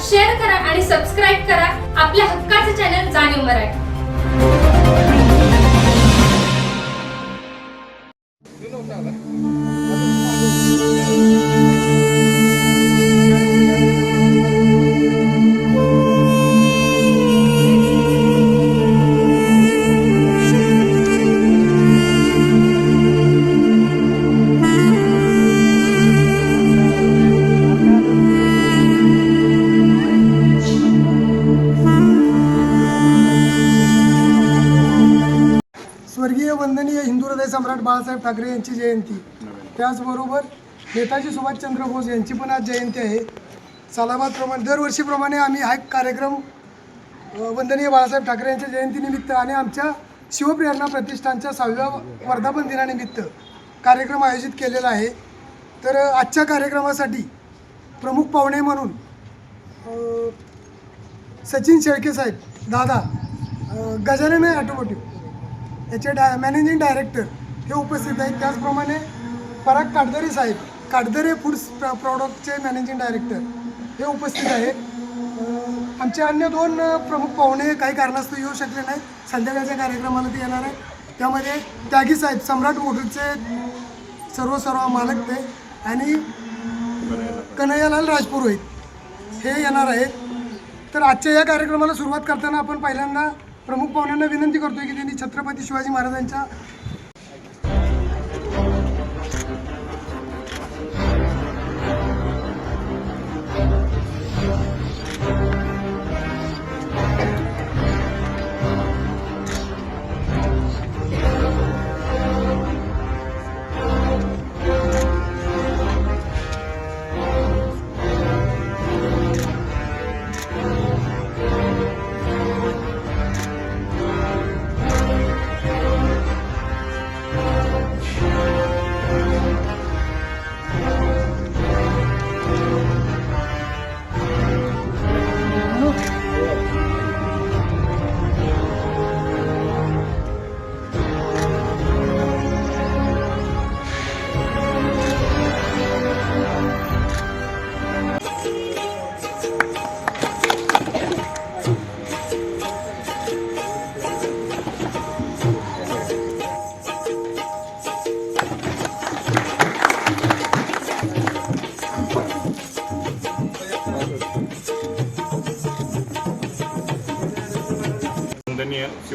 Share करा आणि subscribe करा. आपल्या हक्काचे चॅनल जाणीव मराठी. बाळासाहेब ठाकरे यांची जयंती. त्याचबरोबर नेताजी सुभाषचंद्र बोस यांची पण आज जयंती आहे. सालाबादप्रमाणे दरवर्षीप्रमाणे आम्ही हा एक कार्यक्रम वंदनीय बाळासाहेब ठाकरे यांच्या जयंतीनिमित्त आणि आमच्या शिवप्रेरणा प्रतिष्ठानच्या सहाव्या वर्धापन दिनानिमित्त कार्यक्रम आयोजित केलेला आहे. तर आजच्या कार्यक्रमासाठी प्रमुख पाहुणे म्हणून सचिन शेळके साहेब दादा गजानन ऑटोमोटिव्ह याचे डा मॅनेजिंग डायरेक्टर हे उपस्थित आहेत. त्याचप्रमाणे पराग काटदरे साहेब काटदरे फूड्स प्र प्रॉडक्टचे मॅनेजिंग डायरेक्टर हे उपस्थित आहेत. आमचे अन्य दोन प्रमुख पाहुणे काही कारणास्तव येऊ शकले नाहीत. संध्याकाळच्या कार्यक्रमाला ते येणार आहेत. त्यामध्ये त्यागी साहेब सम्राट मोटरचे सर्व सर्व मालक ते आणि कन्हैयालाल राजपुरोहित हे येणार आहेत. तर आजच्या या कार्यक्रमाला सुरुवात करताना आपण पहिल्यांदा प्रमुख पाहुण्यांना विनंती करतोय की त्यांनी छत्रपती शिवाजी महाराजांच्या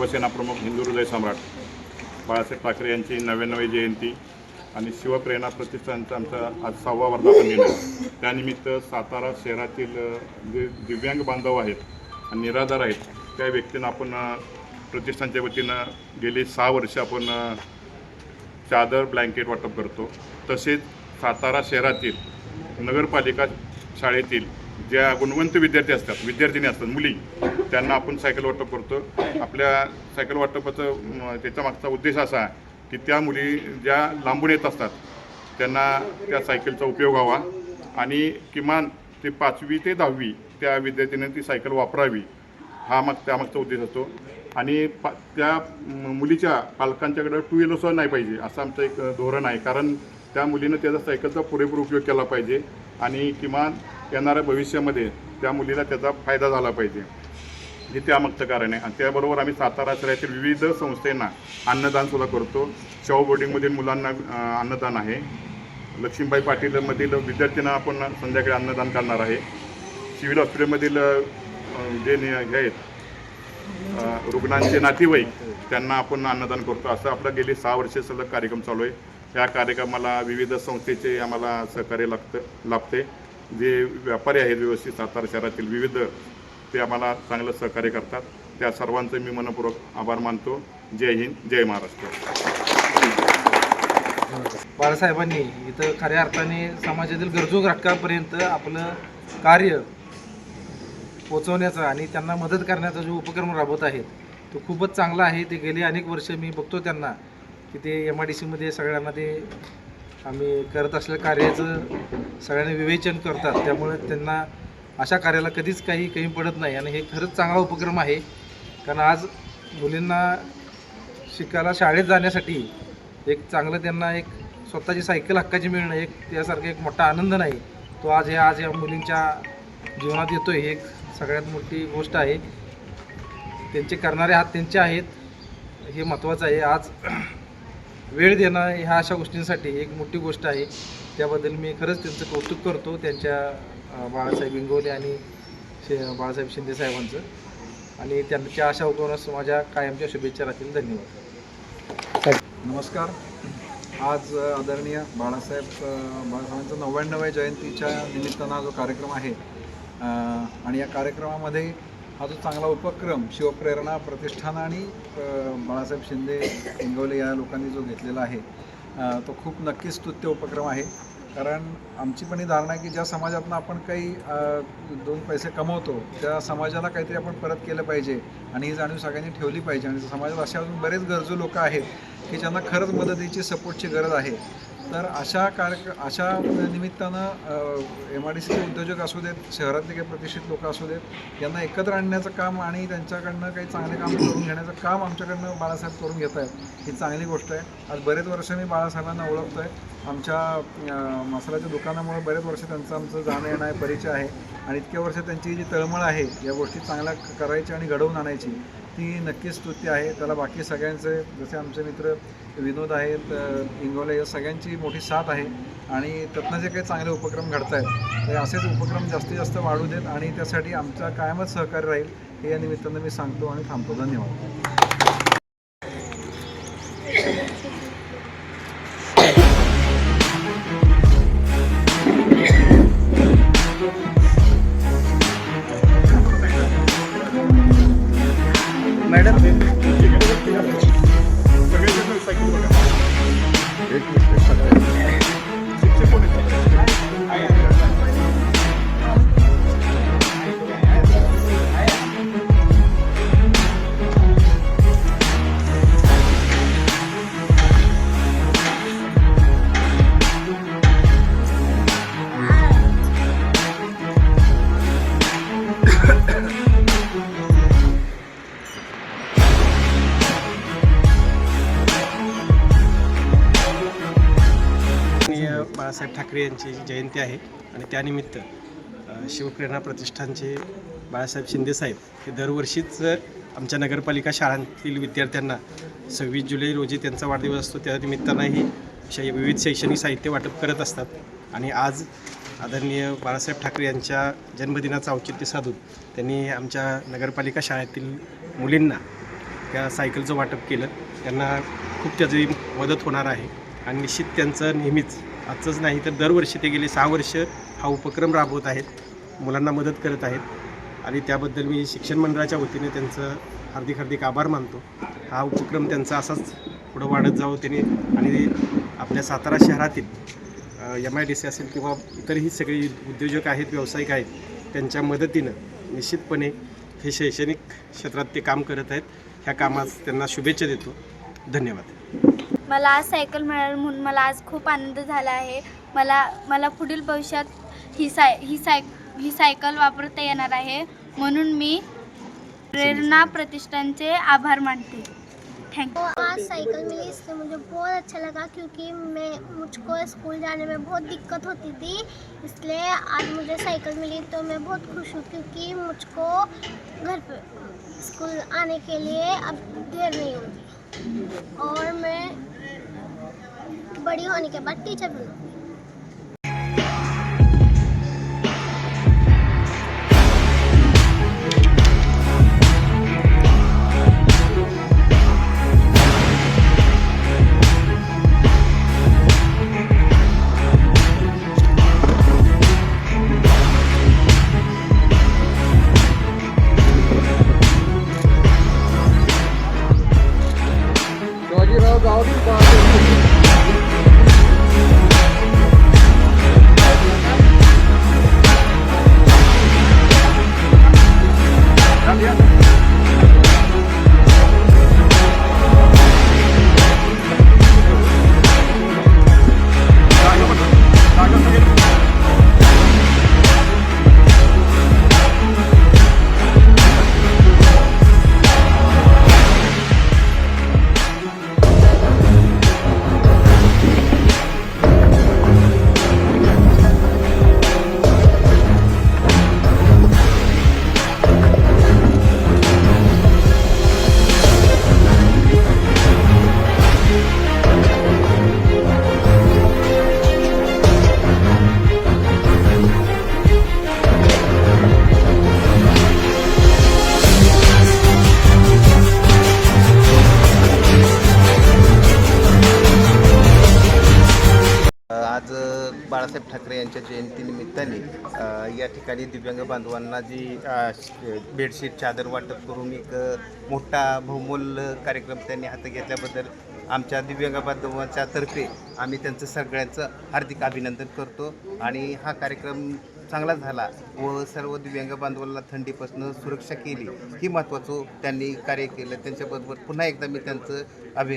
शिवसेना प्रमुख हिंदू हृदय सम्राट बाळासाहेब ठाकरे यांची नव्याण्णवी जयंती आणि शिवप्रेरणा प्रतिष्ठानचा आमचा आज सहावा वर्धापन दिन आहे. त्यानिमित्त सातारा शहरातील जे दिव्यांग बांधव आहेत आणि निराधार आहेत त्या व्यक्तींना आपण प्रतिष्ठानच्या वतीनं गेली सहा वर्ष आपण चादर ब्लँकेट वाटप करतो. तसेच सातारा शहरातील नगरपालिका शाळेतील ज्या गुणवंत विद्यार्थी असतात विद्यार्थिनी असतात मुली त्यांना आपण सायकल वाटप करतो. आपल्या सायकल वाटपाचं त्याच्या मागचा उद्देश असा आहे की त्या मुली ज्या लांबून येत असतात त्यांना त्या सायकलचा उपयोग व्हावा आणि किमान ते पाचवी ते दहावी त्या विद्यार्थ्यांनी ती सायकल वापरावी हा मग त्यामागचा उद्देश असतो. आणि पा त्या मुलीच्या पालकांच्याकडं टू व्हीलरसुद्धा नाही पाहिजे असं आमचं एक धोरण आहे. कारण त्या मुलीनं त्याचा सायकलचा पुरेपूर उपयोग केला पाहिजे आणि किमान येणाऱ्या भविष्यामध्ये त्या मुलीला त्याचा फायदा झाला पाहिजे. हे त्यामागचं कारण आहे. आणि त्याबरोबर आम्ही सातारा शहरातील विविध संस्थांना अन्नदानसुद्धा करतो. शाहू बोर्डिंगमधील मुलांना अन्नदान आहे. लक्ष्मीबाई पाटीलमधील विद्यार्थ्यांना आपण संध्याकाळी अन्नदान करणार आहे. सिव्हिल हॉस्पिटलमधील जे नि- हे आहेत रुग्णांचे नातेवाईक त्यांना आपण अन्नदान करतो. असं आपलं गेली सहा वर्ष सलग कार्यक्रम चालू आहे. या कार्यक्रमाला विविध संस्थेचे आम्हाला सहकार्य लागतं लाभते जे व्यापारी आहेत व्यवस्थित सातारा शहरातील विविध ते आम्हाला चांगलं सहकार्य करतात. त्या सर्वांचं मी मनपूर्वक आभार मानतो. जय हिंद जय महाराष्ट्र. बाळासाहेबांनी इथं खऱ्या अर्थाने समाजातील गरजू घटकापर्यंत आपलं कार्य पोचवण्याचा आणि त्यांना मदत करण्याचा जो उपक्रम राबवत आहेत तो खूपच चांगला आहे. ते गेली अनेक वर्ष मी बघतो त्यांना की ते एम आय डी सीमध्ये सगळ्यांना ते आम्ही करत असलेल्या कार्याचं सगळ्यांनी विवेचन करतात. त्यामुळे त्यांना अशा कार्याला कधीच काही कमी पडत नाही. आणि हे खरंच चांगला उपक्रम आहे. कारण आज मुलींना शिकायला शाळेत जाण्यासाठी एक चांगलं त्यांना एक स्वतःची सायकल हक्काची मिळणं एक त्यासारखा एक मोठा आनंद नाही. तो आज हे आज या मुलींच्या जीवनात येतो ही एक सगळ्यात मोठी गोष्ट आहे. त्यांचे करणारे हात त्यांचे आहेत. हे महत्त्वाचं आहे. आज वेळ देणं ह्या अशा गोष्टींसाठी एक मोठी गोष्ट आहे. त्याबद्दल मी खरंच त्यांचं कौतुक करतो त्यांच्या बाळासाहेब इंगोले आणि शे बाळासाहेब शिंदे साहेबांचं. आणि त्यांच्या आशा उगवण्यास माझ्या कायमच्या शुभेच्छा राहतील. धन्यवाद. नमस्कार. आज आदरणीय बाळासाहेब अ, बाळासाहेबांचा नव्याण्णव्या जयंतीच्या निमित्तानं जो कार्यक्रम आहे आणि या कार्यक्रमामध्ये हा जो चांगला उपक्रम शिवप्रेरणा प्रतिष्ठान आणि बाळासाहेब शिंदे हिंगवले या लोकांनी जो घेतलेला आहे तो खूप नक्कीच स्तुत्य उपक्रम आहे. कारण आमची पण ही धारणा आहे की ज्या समाजातून आपण काही दोन पैसे कमवतो त्या समाजाला काहीतरी आपण परत केलं पाहिजे आणि ही जाणीव सगळ्यांनी ठेवली पाहिजे. आणि समाजात असे अजून बरेच गरजू लोक आहेत की ज्यांना खरंच मदतीची सपोर्टची गरज आहे. तर अशा कार्य अशा निमित्तानं एम आय डी सीचे उद्योजक असू देत शहरातले काही प्रतिष्ठित लोक असू देत यांना एकत्र आणण्याचं काम आणि त्यांच्याकडनं काही चांगले काम करून घेण्याचं काम आमच्याकडनं बाळासाहेब करून घेत आहेत. ही चांगली गोष्ट आहे. आज बरेच वर्ष मी बाळासाहेबांना ओळखतो आहे आमच्या मसाल्याच्या दुकानामुळे बरेच वर्ष त्यांचं आमचं जाणं येणं आहे परिचय आहे. आणि इतक्या वर्ष त्यांची जी तळमळ आहे या गोष्टी चांगल्या करायची आणि घडवून आणायची ती नक्कीच स्तुती आहे. त्याला बाकी सगळ्यांचे जसे आमचे मित्र विनोद आहेत इंगोले या सगळ्यांची मोठी साथ आहे आणि त्यातनं जे काही चांगले उपक्रम घडत आहेत ते असेच उपक्रम जास्तीत जास्त वाढू देत आणि त्यासाठी आमचा कायमच सहकार्य राहील हे या निमित्तानं मी सांगतो आणि थांबतो. धन्यवाद. ठाकरे यांची जयंती आहे आणि त्यानिमित्त शिवप्रेरणा प्रतिष्ठानचे बाळासाहेब शिंदेसाहेब हे दरवर्षीच आमच्या नगरपालिका शाळांतील विद्यार्थ्यांना सव्वीस जुलै रोजी त्यांचा वाढदिवस असतो त्या निमित्तानंही शै विविध शैक्षणिक साहित्य वाटप करत असतात. आणि आज आदरणीय बाळासाहेब ठाकरे यांच्या जन्मदिनाचं औचित्य साधून त्यांनी आमच्या नगरपालिका शाळेतील मुलींना त्या सायकलचं वाटप केलं. त्यांना खूप त्याची मदत होणार आहे. आणि निश्चित त्यांचं नेहमीच आजचंच नाही तर दरवर्षी ते गेले सहा वर्ष हा उपक्रम राबवत आहेत. मुलांना मदत करत आहेत. आणि त्याबद्दल मी शिक्षण मंडळाच्या वतीने त्यांचं हार्दिक हार्दिक आभार मानतो. हा उपक्रम त्यांचा असाच पुढं वाढत जावं त्यांनी. आणि आपल्या सातारा शहरातील एम आय डी सी असेल किंवा इतरही सगळे उद्योजक आहेत व्यावसायिक आहेत त्यांच्या मदतीनं निश्चितपणे हे शैक्षणिक क्षेत्रात ते काम करत आहेत. ह्या कामास त्यांना शुभेच्छा देतो. धन्यवाद. मला आज सायकल मिळाली म्हणून मला आज खूप आनंद झाला आहे. मला मला पुढील भविष्यात ही साय ही साय ही सायकल वापरता येणार आहे. म्हणून मी प्रेरणा प्रतिष्ठानचे आभार मानते. थँक्यू आज साइकिल मिली इसलिए मुझे म्हणजे बहुत अच्छा लगा क्योंकि मैं मुझको स्कूल जाने में बहुत दिक्कत होती थी. इसलिए आज मुझे साइकिल मिली तो मैं बहुत खुश हूँ क्योंकि मुझको घर पे स्कूल आने के लिए अब देर नहीं होती. और मैं बड़ी होने के बाद टीचर बनूँगी या ठिकाणी दिव्यांग बांधवांना जी बेडशीट चादर वाटप करून एक मोठा बहुमोल कार्यक्रम त्यांनी हाती घेतल्याबद्दल आमच्या दिव्यांग बांधवांच्या तर्फे आम्ही त्यांचं सगळ्यांचं हार्दिक अभिनंदन करतो. आणि हा कार्यक्रम चांगला झाला व सर्व दिव्यांग बांधवांना थंडीपासून सुरक्षा केली ही महत्त्वाचं त्यांनी कार्य केलं. त्यांच्याबरोबर पुन्हा एकदा मी त्यांचं अभि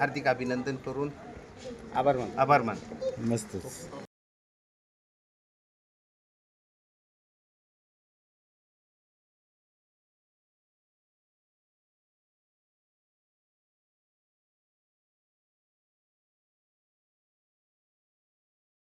हार्दिक अभिनंदन करून आभार मान आभार मानतो. मस्तच.